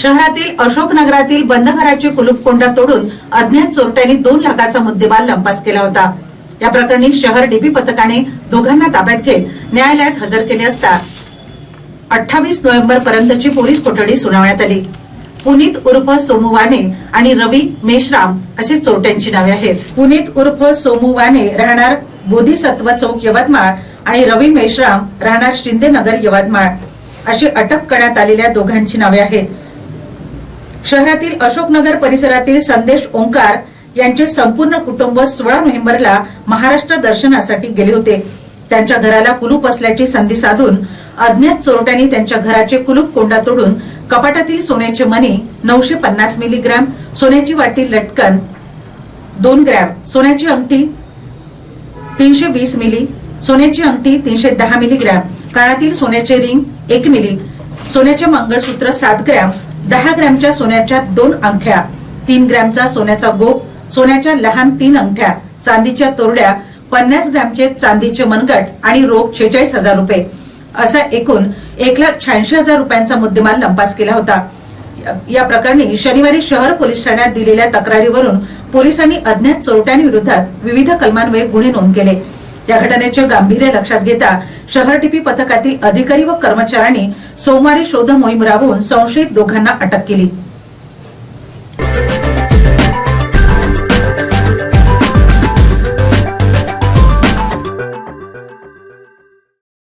शहरातील अशोकनगरातील बंद घराची कुलूप कोंडा तोडून अज्ञात चोरट्यांनी दोन लाखाचा मुद्देमाल लंपास केला होता. या प्रकरणी शहर डीपी पथकाने दोघांना ताब्यात घेत न्यायालयात हजर केले असता अठ्ठावीस नोव्हेंबर पर्यंतची पोलीस कोठडी सुनावण्यात आली. पुनीत उर्फ सोमू वाने आणि रवी मेश्राम असे चोरट्यांची नावे आहेत. पुनीत उर्फ सोमू वाने राहणार बोधिसत्व चौक यवतमाळ आणि रवी मेश्राम राहणार शिंदे नगर यवतमाळ अशी अटक करण्यात आलेल्या दोघांची नावे आहेत. शहरातील अशोकनगर परिसरातील संदेश ओंकार यांचे संपूर्ण कुटुंब सोळा नोव्हेंबरला महाराष्ट्र दर्शनासाठी गेले होते. त्यांच्या घराला कुलूप असल्याची संधी साधून अज्ञात चोरट्यांनी त्यांच्या घराचे कुलूप कोंडा तोडून कपाटातील सोन्याचे मणी नऊशे पन्नास मिलीग्रॅम सोन्याची वाटी लटकन दोन ग्रॅम सोन्याची अंगठी तीनशे वीस मिली सोन्याची अंगठी तीनशे दहा मिलीग्रॅम काळातील सोन्याचे रिंग एक मिली सोन्याचे मंगळसूत्र सात ग्रॅम दहा ग्रॅमच्या सोन्याच्या दोन अंगठ्या तीन ग्रॅमचा सोन्याचा गोप सोन्याच्या लहान तीन अंगठ्या चांदीच्या तोरड्या पन्नास ग्रॅमचे चांदीचे मनगट आणि रोख छेचाळीस हजार रुपये. असा एकूण एक लाख शहाऐंशी हजार रुपयांचा मुद्देमाल लंपास केला होता. या प्रकरणी शनिवारी शहर पोलीस ठाण्यात दिलेल्या तक्रारीवरून पोलिसांनी अज्ञात चोरट्यांविरोधात विविध कलमान्वये गुन्हे नोंद केले. या घटनेचे गांभीर्य लक्षात घेता शहर टीपी पथकातील अधिकारी व कर्मचाऱ्यांनी सोमवारी शोध मोहीम राबवून संशयित दोघांना अटक केली.